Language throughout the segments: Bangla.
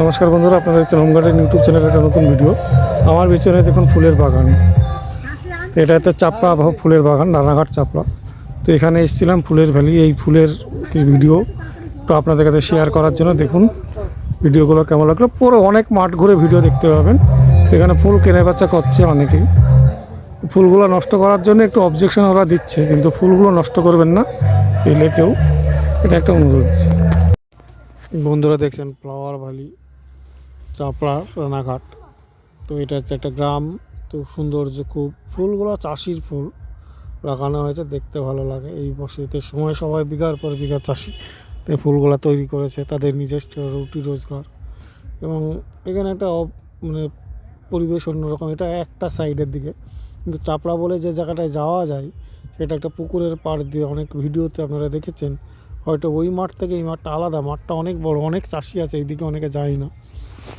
নমস্কার বন্ধুরা, আপনারা দেখছেন হোমগার্ডেন ইউটিউব চ্যানেলের একটা নতুন ভিডিও আমার পেছনে দেখুন ফুলের বাগান। এটা হচ্ছে চাপড়া ফুলের বাগান, রানাঘাট চাপড়া। তো এখানে এসেছিলাম ফুলের ভ্যালি, এই ফুলের ভিডিও তো আপনাদের কাছে শেয়ার করার জন্য দেখুন ভিডিওগুলো কেমন লাগল। পুরো অনেক মাঠ ঘুরে ভিডিও দেখতে পাবেন। এখানে ফুল কেনে বেচা করছে অনেকেই। ফুলগুলো নষ্ট করার জন্য একটু অবজেকশন ওরা দিচ্ছে, কিন্তু ফুলগুলো নষ্ট করবেন না এলে কেউ। এটা একটা অনুরোধ। বন্ধুরা দেখছেন ফ্লাওয়ার ভ্যালি চাপড়া রানাঘাট। তো এটা হচ্ছে একটা গ্রাম। তো সৌন্দর্য খুব, ফুলগুলো চাষির ফুল। লাগানো হয়েছে, দেখতে ভালো লাগে। এই বসিতে সময় সবাই বিঘার পর বিঘা চাষি। তো ফুলগুলো তৈরি করেছে, তাদের নিজস্ব রুটি রোজগার। এবং এখানে একটা মানে পরিবেশ অন্যরকম। এটা একটা সাইডের দিকে। কিন্তু চাপড়া বলে যে জায়গাটায় যাওয়া যায়, সেটা একটা পুকুরের পাড় দিয়ে অনেক ভিডিওতে আপনারা দেখেছেন। হয়তো ওই মাঠ থেকে এই মাঠটা আলাদা। মাঠটা অনেক বড়, অনেক চাষি আছে, এইদিকে অনেকে যায় না।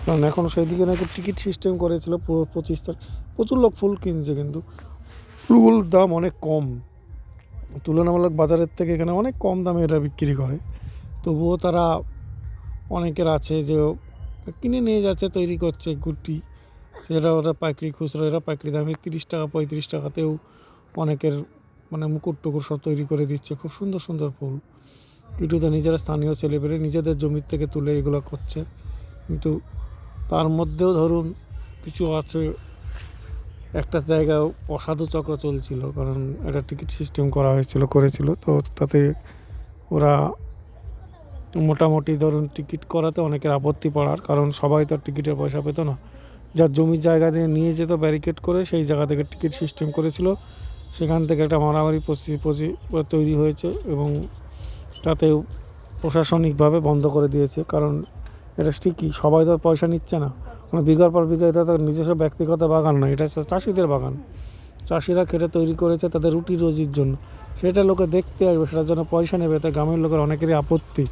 কারণ এখন সেই দিকে নাকি টিকিট সিস্টেম করেছিল, পুরো পঁচিশ তারিখ। প্রচুর লোক ফুল কিনছে কিন্তু। ফুলগুলোর দাম অনেক কম। তুলনামূলক বাজারের থেকে এখানে অনেক কম দামে এরা বিক্রি করে। তবুও তারা অনেকের আছে যে কিনে নিয়ে যাচ্ছে, তৈরি করছে গুটি। সেটা ওরা পাইকারি খুচরো, এরা পাইকারি দামে তিরিশ টাকা, পঁয়ত্রিশ টাকাতেও অনেকের মানে মুকুট টুকুর সব তৈরি করে দিচ্ছে। খুব সুন্দর সুন্দর ফুল। ভিডিওতে নিজেরা স্থানীয় ছেলেপেলে নিজেদের জমির থেকে তুলে এগুলো করছে। কিন্তু তার মধ্যেও ধরুন কিছু আছে, একটা জায়গায় অসাধু চক্র চলছিল, কারণ একটা টিকিট সিস্টেম করা হয়েছিল, করেছিল, তো তাতে ওরা মোটামুটি ধরুন টিকিট করাতে অনেকের আপত্তি পড়ার, কারণ সবাই তো টিকিটের পয়সা পেতো না। যার জমির জায়গা দিয়ে নিয়ে যেত ব্যারিকেড করে সেই জায়গা থেকে টিকিট সিস্টেম করেছিল। সেখান থেকে একটা মারামারি পরি- তৈরি হয়েছে এবং তাতেও প্রশাসনিকভাবে বন্ধ করে দিয়েছে, কারণ এটা ঠিকই, সবাই তো পয়সা নিচ্ছে না। কোনো বিঘার পর বিঘা এটা তো নিজস্ব ব্যক্তিগত বাগান না এটা চাষিদের বাগান। চাষিরা খেটে তৈরি করেছে তাদের রুটি রুজির জন্য। সেটা লোকে দেখতে আসবে, সেটার জন্য পয়সা নেবে তাই গ্রামের লোকের অনেকেরই আপত্তি।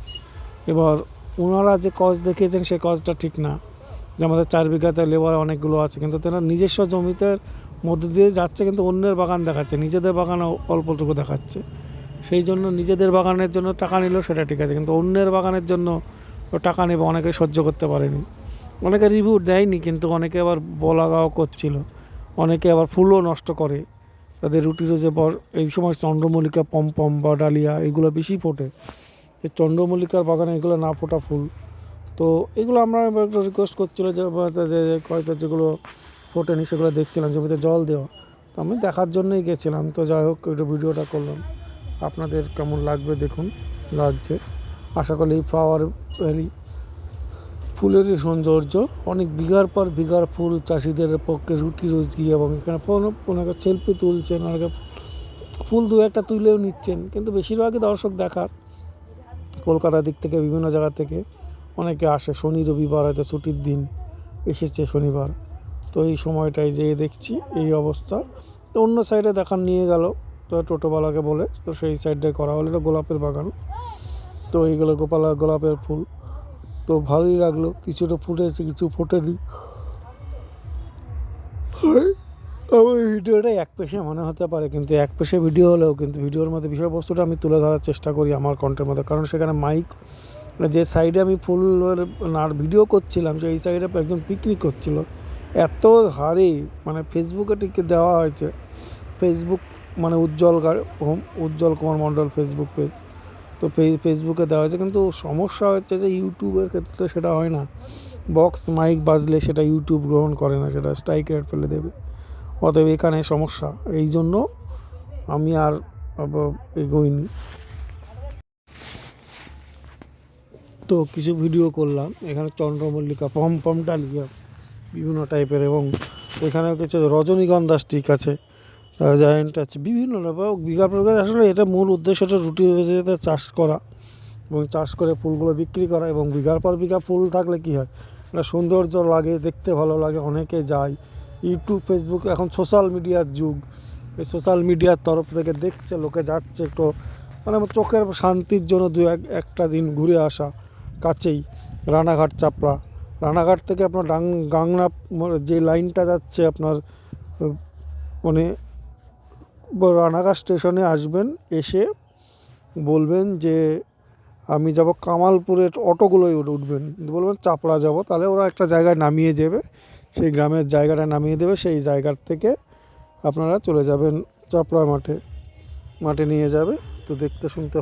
এবার ওনারা যে কজ দেখিয়েছেন, সে কজটা ঠিক না। যে আমাদের চার বিঘাতে লেবার অনেকগুলো আছে, কিন্তু তারা নিজস্ব জমিতে মধ্যে দিয়ে যাচ্ছে, কিন্তু অন্যের বাগান দেখাচ্ছে, নিজেদের বাগান অল্পটুকু দেখাচ্ছে। সেই জন্য নিজেদের বাগানের জন্য টাকা নিলেও সেটা ঠিক আছে, কিন্তু অন্যের বাগানের জন্য টাকা নেবে, অনেকে সহ্য করতে পারেনি। অনেকে রিভিউ দেয়নি, কিন্তু অনেকে আবার বলাগাও করছিল। অনেকে আবার ফুলও নষ্ট করে। তাদের রুটি রোজে এই সময় চন্দ্রমল্লিকা, পমপম বা ডালিয়া এগুলো বেশি ফোটে। এই চন্দ্রমল্লিকার বাগানে এগুলো না ফোটা ফুল। তো এগুলো আমরা একটু রিকোয়েস্ট করছিল যে যে- যে- হয়তো যেগুলো ফোটেনি সেগুলো দেখছিলাম, জমিতে জল দেওয়া। তো আমি দেখার জন্যই গেছিলাম। তো যাই হোক, একটু ভিডিওটা করলাম। আপনাদের কেমন লাগবে দেখুন, লাগছে। আশা করি ফ্লাওয়ার ভ্যালি ফুলেরই সৌন্দর্য। অনেক বিঘার পর বিঘার ফুল চাষিদের পক্ষে রুটি রুজি এবং এখানে ওনাকে সেলফি তুলছেন, অনেকে ফুল দু একটা তুলেও নিচ্ছেন, কিন্তু বেশিরভাগই দর্শক দেখার। কলকাতার দিক থেকে, বিভিন্ন জায়গা থেকে অনেকে আসে, শনি, রবিবার হয়তো ছুটির দিন এসেছে শনিবার। তো এই সময়টায় যেয়ে দেখছি এই অবস্থা। তো অন্য সাইডে দেখার নিয়ে গেল, তো টোটোওয়ালাকে বলে, তো সেই সাইডটায় করা হলো, এটা গোলাপের বাগান। তো এইগুলো গোপালা গোলাপের ফুল। তো ভালোই লাগল, কিছুটা ফুটেছে, কিছু ফোটেনি। আমার ভিডিওটা এক পেশে মনে হতে পারে, কিন্তু এক পেশে ভিডিও হলেও কিন্তু ভিডিওর মধ্যে বিষয়বস্তুটা আমি তুলে ধরার চেষ্টা করি আমার কন্টের মধ্যে। কারণ সেখানে মাইক, যে সাইডে আমি ফুলের নার ভিডিও করছিলাম, সেই সাইডে একজন পিকনিক করছিল। এত হারে মানে ফেসবুকে টিকে দেওয়া হয়েছে। ফেসবুক মানে Ujjwal home Ujjwal Kumar Mondal Facebook page তো ফেসবুকে দেওয়া হয়েছে। কিন্তু সমস্যা হচ্ছে যে ইউটিউবের ক্ষেত্রে তো সেটা হয় না। বক্স মাইক বাজলে সেটা ইউটিউব গ্রহণ করে না, সেটা স্ট্রাইক রেট ফেলে দেবে। অতএব এখানে সমস্যা। এই জন্য আমি আর এগোইনি। তো কিছু ভিডিও করলাম। এখানে চন্দ্রমল্লিকা পম পম ডালিয়া বিভিন্ন টাইপের এবং এখানেও কিছু রজনীগন্ধা স্টিক আছে। জায়েন্ট আছে। বিভিন্ন বিঘা প্রকার। আসলে এটা মূল উদ্দেশ্যটা রুটি যেতে চাষ করা এবং চাষ করে ফুলগুলো বিক্রি করা এবং বিঘার পর বিঘা ফুল থাকলে কী হয়? একটা সৌন্দর্য লাগে, দেখতে ভালো লাগে, অনেকে যায়। ইউটিউব ফেসবুক এখন সোশ্যাল মিডিয়ার যুগ। এই সোশ্যাল মিডিয়ার তরফ থেকে দেখছে, লোকে যাচ্ছে একটু মানে চোখের শান্তির জন্য দু এক, একটা দিন ঘুরে আসা। কাছেই রানাঘাট চাপড়া। রানাঘাট থেকে আপনার ডাং গাংনা ম- যে লাইনটা যাচ্ছে আপনার মানে রানাঘাট স্টেশনে আসবেন, এসে বলবেন যে আমি যাব কামালপুরের অটোগুলোই উঠে, উঠবেন। বলবেন চাপড়া যাব, তাহলে ওরা একটা জায়গায় নামিয়ে দেবে, সেই গ্রামের জায়গাটা নামিয়ে দেবে, সেই জায়গার থেকে আপনারা চলে যাবেন চাপড়া মাঠে। মাঠে নিয়ে যাবে, তো দেখতে শুনতে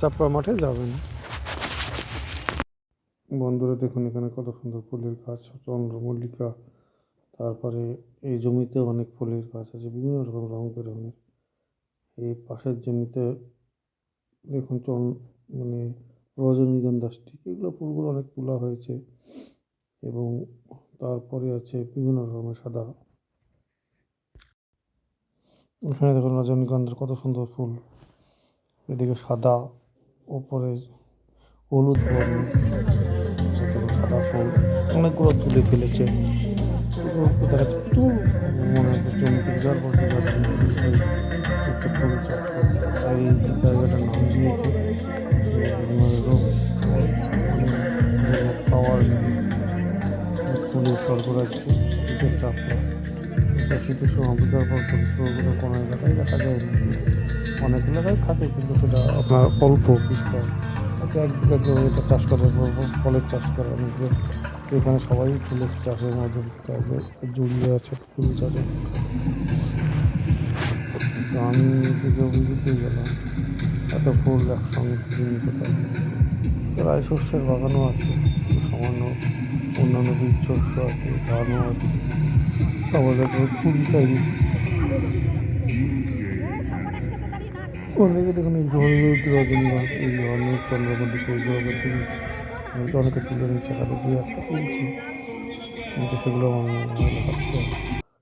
চাপড়া মাঠে যাবেন। বন্ধুরা দেখুন এখানে কত সুন্দর ফুলের গাছ, চন্দ্রমল্লিকা তারপরে এই জমিতে অনেক ফুলের গাছ আছে, বিভিন্ন রকম রং বেরঙের। এই পাশের জমিতে দেখুন চন মানে রজনীগন্ধা স্টিক এগুলো ফুলগুলো অনেক তোলা হয়েছে এবং তারপরে আছে বিভিন্ন রকমের সাদা। এখানে দেখুন রজনীগন্ধার কত সুন্দর ফুল। এদিকে সাদা, ওপরে হলুদ বর্ণ সাদা ফুল, অনেকগুলো তুলে ফেলেছে। জমিতে চাষ হয়েছে তাই এই জায়গাটার নাম এটা শীতের সময় পর কোনো এলাকায় দেখা যায় অনেক এলাকায় থাকে, কিন্তু সেটা আপনার অল্প বিস্তার। এক বিঘা এটা চাষ করে ফ- ফলের চাষ করে এখানে সবাই ফুলের চাষের মধ্যে তাদের জড়িয়ে আছে ফুল চাষের তো আমি অভিভূত হয়ে গেলাম। এত ফুল একসঙ্গে দিন কোথায়? প্রায় শস্যের বাগানও আছে সামান্য অন্যান্য বীজ শস্য আছে, ধানও আছে। আমাদের ফুল চাই। অনেকে দেখুন এই হলুদ, রজনীগন্ধ, এই হলুদ, চন্দ্রমল্লিকা আবার তুলছে আমি অনেকে তুলে নিচ্ছে তাদের দুই একটা তুলছি কিন্তু সেগুলো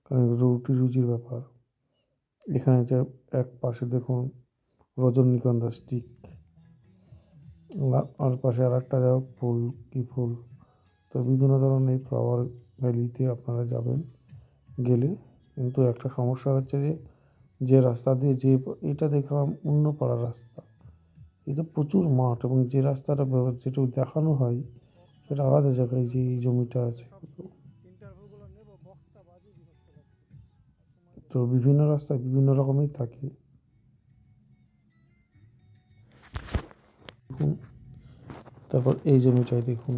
কারণ রুটি রুজির ব্যাপার। এখানে যে এক পাশে দেখুন রজনীগন্ধা স্টিক আর পাশে আর একটা হোক ফুল কি ফুল? তো বিভিন্ন ধরনের ফ্লাওয়ার ভ্যালিতে আপনারা যাবেন গেলে। কিন্তু একটা সমস্যা হচ্ছে যে যে রাস্তা দিয়ে যে, এটা দেখলাম অন্য পাড়ার রাস্তা। এটা প্রচুর মাঠ এবং যে রাস্তাটা যেটা দেখানো হয়, সেটা আলাদা জায়গায় যে এই জমিটা আছে। তো বিভিন্ন রাস্তায় বিভিন্ন রকমই থাকে। দেখুন, তারপর এই জমিটাই দেখুন।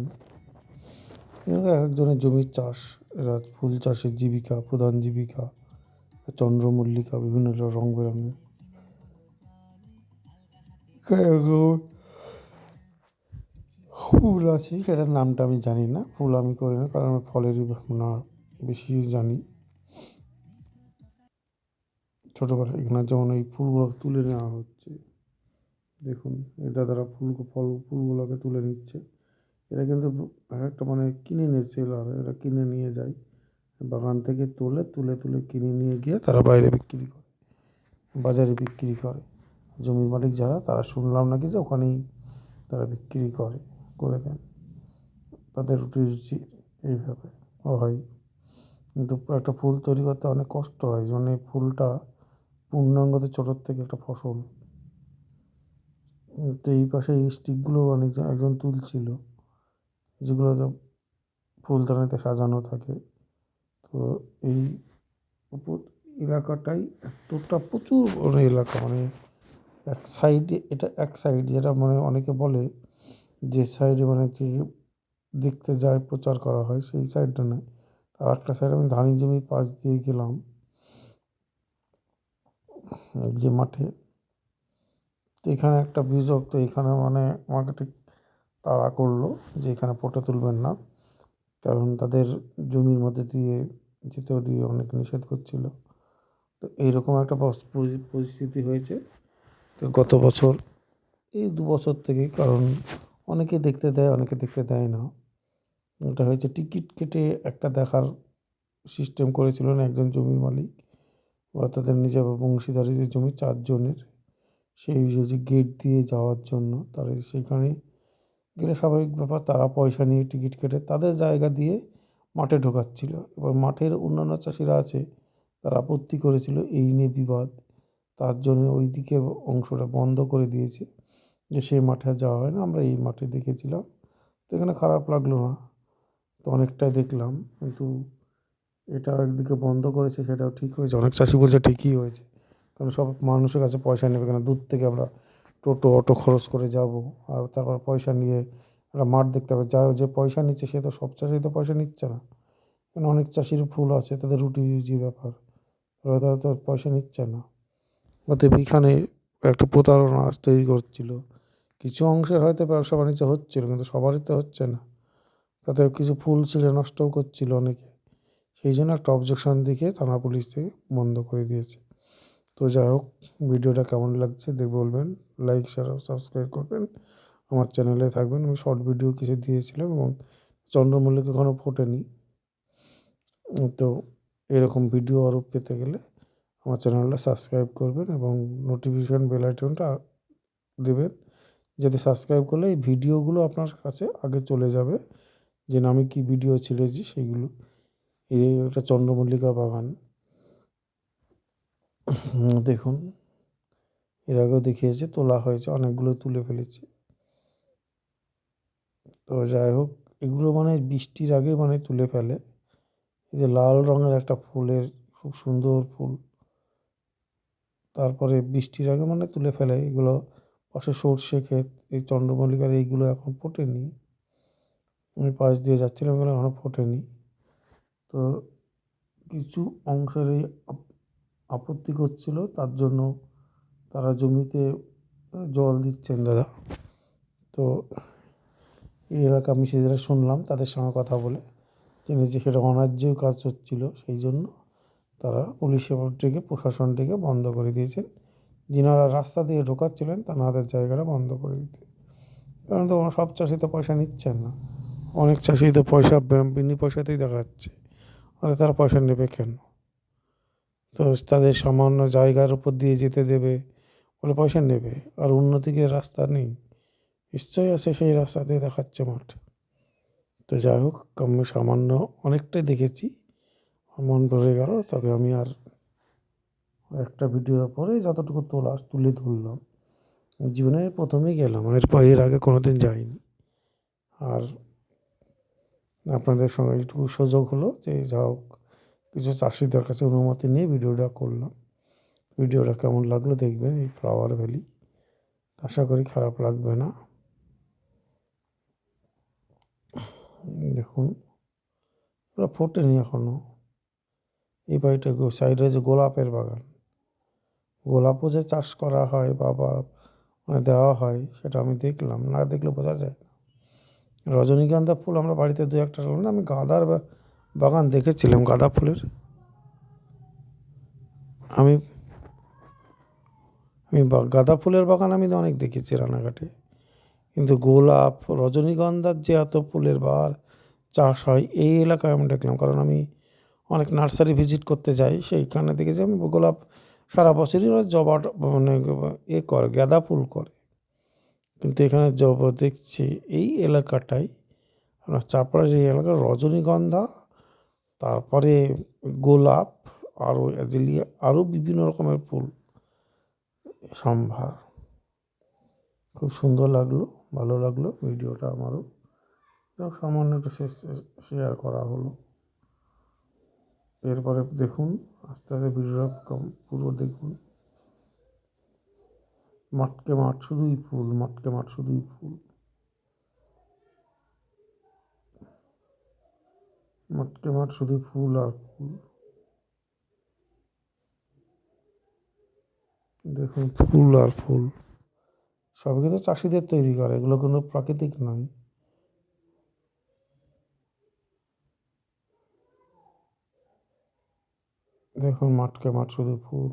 এক একজনের জমির চাষ, এরা ফুল চাষের জীবিকা, প্রধান জীবিকা, চন্দ্রমল্লিকা, বিভিন্ন রং বেরঙের ফুল আছে, সেটার নামটা আমি জানি না, ফুল আমি করি না, কারণ আমি ফলেরই না, বেশি জানি। ছোটোবেলায় এখানে যেমন এই ফুলগুলো তুলে নেওয়া হচ্ছে, দেখুন এই দাদারা ফুল, ফল, ফুলগুলোকে তুলে নিচ্ছে। এরা কিন্তু একটা মানে কিনে নিয়েছে সেলার এরা কিনে নিয়ে যায়, বাগান থেকে তুলে তুলে তুলে কিনে নিয়ে গিয়ে তারা বাইরে বিক্রি করে, বাজারে বিক্রি করে। জমির মালিক যারা, তারা শুনলাম নাকি যে ওখানেই তারা বিক্রি করে করে দেন। তাদের রুটি রুচি এইভাবে হয়। কিন্তু একটা ফুল তৈরি করতে অনেক কষ্ট হয় মানে ফুলটা পূর্ণাঙ্গতে ছোটোর থেকে একটা ফসল। তো এই পাশে এই স্টিকগুলো অনেকজন একজন তুলছিল, যেগুলো তো ফুলদানিতে সাজানো থাকে। তো এই এলাকাটাই এতটা প্রচুর এলাকা মানে এক সাইডে, এটা এক সাইড যেটা মানে অনেকে বলে যে সাইডে মানে যে দেখতে যায়, প্রচার করা হয়, সেই সাইডটা নয়। আর একটা সাইড আমি ধানি জমির পাশ দিয়ে গেলাম যে মাঠে। তো এখানে একটা বিযোগ তো এখানে মানে আমাকে ঠিক তাড়া করল যে এখানে ফটো তুলবেন না, কারণ তাদের জমির মধ্যে দিয়ে যেতেও দিয়ে অনেক নিষেধ করছিল। তো এইরকম একটা পরিস্থিতি হয়েছে। তো গত বছর, এই দু বছর থেকে, কারণ অনেকে দেখতে দেয়, অনেকে দেখতে দেয় না। এটা হয়েছে টিকিট কেটে একটা দেখার সিস্টেম করেছিলেন একজন জমির মালিক, বা তাদের নিজের বংশীদারিদের জমি চারজনের। সেই যে গেট দিয়ে যাওয়ার জন্য, তারা সেখানে গেলে স্বাভাবিক ব্যাপার, তারা পয়সা নিয়ে টিকিট কেটে তাদের জায়গা দিয়ে মাঠে ঢোকাচ্ছিল। এবার মাঠের অন্যান্য চাষিরা আছে, তারা আপত্তি করেছিল, এই নিয়ে বিবাদ। তার জন্য ওই দিকের অংশটা বন্ধ করে দিয়েছে। যে সেই মাঠে যাওয়া হয় না, আমরা এই মাঠে দেখেছিলাম। তো এখানে খারাপ লাগল না। তো অনেকটাই দেখলাম, কিন্তু এটা একদিকে বন্ধ করেছে, সেটাও ঠিক হয়েছে। অনেক চাষি বলছে ঠিকই হয়েছে। কারণ সব মানুষের কাছে পয়সা নেবে। কেন? দূর থেকে আমরা টোটো, অটো খরচ করে যাব। আর তারপর পয়সা নিয়ে একটা মাঠ দেখতে হবে। যার যে পয়সা নিচ্ছে, সে তো সব চাষি তো পয়সা নিচ্ছে না। কারণ অনেক চাষির ফুল আছে। তাদের রুটি রুজি ব্যাপার। ওরা তো তো পয়সা নিচ্ছে না। অতএব এখানে একটা প্রতারণা তৈরি করছিল। কিছু অংশের হয়তো ব্যবসা বাণিজ্য হচ্ছিল, কিন্তু সবারই তো হচ্ছে না। তাতে কিছু ফুল ছিঁড়ে নষ্টও করছিল অনেকে। সেই জন্য একটা অবজেকশন দেখে থানা পুলিশ থেকে বন্ধ করে দিয়েছে। তো যাই হোক, ভিডিওটা কেমন লাগছে দেখ বলবেন। লাইক শেয়ার সাবস্ক্রাইব করবেন। আমার চ্যানেলে থাকবেন। আমি শর্ট ভিডিও কিছু দিয়েছিলাম এবং চন্দ্রমল্লিকা এখনও ফোটেনি। তো এরকম ভিডিও আরও পেতে গেলে আমার চ্যানেলটা সাবস্ক্রাইব করবেন এবং নোটিফিকেশান বেল আইকনটা দেবেন। যাতে সাবস্ক্রাইব করলে এই ভিডিওগুলো আপনার কাছে আগে চলে যাবে। যে আমি কী ভিডিও ছেড়েছি সেইগুলো এই একটা চন্দ্রমল্লিকা বাগান। দেখুন। এর আগেও দেখিয়েছে, তোলা হয়েছে, অনেকগুলো তুলে ফেলেছে। তো যাই হোক, এগুলো মানে বৃষ্টির আগে মানে তুলে ফেলে। এই যে লাল রঙের একটা ফুলের, খুব সুন্দর ফুল। তারপরে বৃষ্টির আগে মানে তুলে ফেলে, এগুলো পাশে সর্ষে ক্ষেত, এই চন্দ্রমল্লিকার এইগুলো এখন ফোটেনি। আমি পাশ দিয়ে যাচ্ছিলাম এগুলো এখনও ফোটেনি। তো কিছু অংশের এই আপত্তি করছিল, তার জন্য তারা জমিতে জল দিচ্ছেন দাদা। তো এই এলাকা আমি সেটা শুনলাম, তাদের সঙ্গে কথা বলে। জেনেছি সেটা অন্যায্য কাজ হচ্ছিল, সেই জন্য তারা পুলিশ প্রশাসনটিকে বন্ধ করে দিয়েছেন। যিনারা রাস্তা দিয়ে ঢোকাচ্ছিলেন তাদের জায়গাটা বন্ধ করে দিতে। কারণ তো সব চাষি তো পয়সা নিচ্ছেন না। অনেক চাষি তো পয়সা বিনি পয়সাতেই দেখাচ্ছে তাহলে তারা পয়সা নেবে কেন? তো তাদের সামান্য জায়গার উপর দিয়ে যেতে দেবে বলে পয়সা নেবে, আর অন্যদিকে রাস্তা নেই? নিশ্চয়ই আছে সেই রাস্তাতে দেখাচ্ছে মাঠ। তো যাই হোক, আমি সামান্য অনেকটাই দেখেছি। মন ভরে গেল, তবে আমি আর একটা ভিডিওর পরে যতটুকু তোলা তুলে ধরলাম জীবনের প্রথমেই গেলাম এরপর এর আগে কোনো দিন যাইনি। আর আপনাদের সঙ্গে একটু সুযোগ হলো যে, যা হোক, কিছু চাষিদের কাছে অনুমতি নিয়ে ভিডিওটা করলাম। ভিডিওটা কেমন লাগল দেখবেন এই ফ্লাওয়ার ভ্যালি আশা করি খারাপ লাগবে না। দেখুন, ওরা ফোটেনি এখনও এই বাড়িটা সাইডে যে গোলাপের বাগান। গোলাপও যে চাষ করা হয় বা মানে দেওয়া হয়, সেটা আমি দেখলাম, না দেখলে বোঝা যায় না। রজনীগন্ধা ফুল আমরা বাড়িতে দু একটা না, আমি গাঁদার বাগান দেখেছিলাম, গাঁদা ফুলের। আমি আমি গাঁদা ফুলের বাগান আমি অনেক দেখেছি রানাঘাটে। কিন্তু গোলাপ, রজনীগন্ধার যে এত ফুলের বার চাষ হয়, এই এলাকায় আমি দেখলাম। কারণ আমি অনেক নার্সারি ভিজিট করতে যাই, সেইখানে দেখেছি আমি গোলাপ সারা বছরই ওরা জবা মানে এ করে, গাঁদা ফুল করে। কিন্তু এখানে জব দেখছি এই এলাকাটাই আপনার চাপড়ার এই এলাকার রজনীগন্ধা, তারপরে গোলাপ, আরও অ্যাজিলিয়া আরও বিভিন্ন রকমের ফুল, সম্ভার। খুব সুন্দর লাগল, ভালো লাগল, ভিডিওটা আমারও। সামান্য একটু শেয়ার করা হলো। এরপরে দেখুন, আস্তে আস্তে ভিডিওটা কম- পুরো দেখুন। মাঠকে মাঠ শুধুই ফুল মাঠকে মাঠ শুধুই ফুল। মাঠকে মাঠ শুধুই ফুল আর ফুল। দেখুন, ফুল আর ফুল। সব কিন্তু চাষিদের তৈরি করে, এগুলো কোনো প্রাকৃতিক নয়। দেখুন মাঠকে মাঠ শুধু ফুল।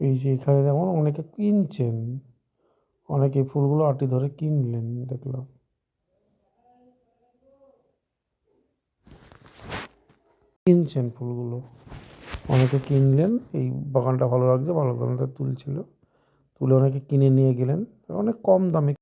এই যে এখানে যেমন অনেকে কিনছেন, অনেকে ফুলগুলো আটি ধরে কিনলেন, দেখলাম। কিনছেন ফুলগুলো। অনেকে কিনলেন, এই বাগানটা ভালো লাগছে, ভালো বাগানটা তুলছিল। তুলে অনেকে কিনে নিয়ে গেলেন, অনেক কম দামে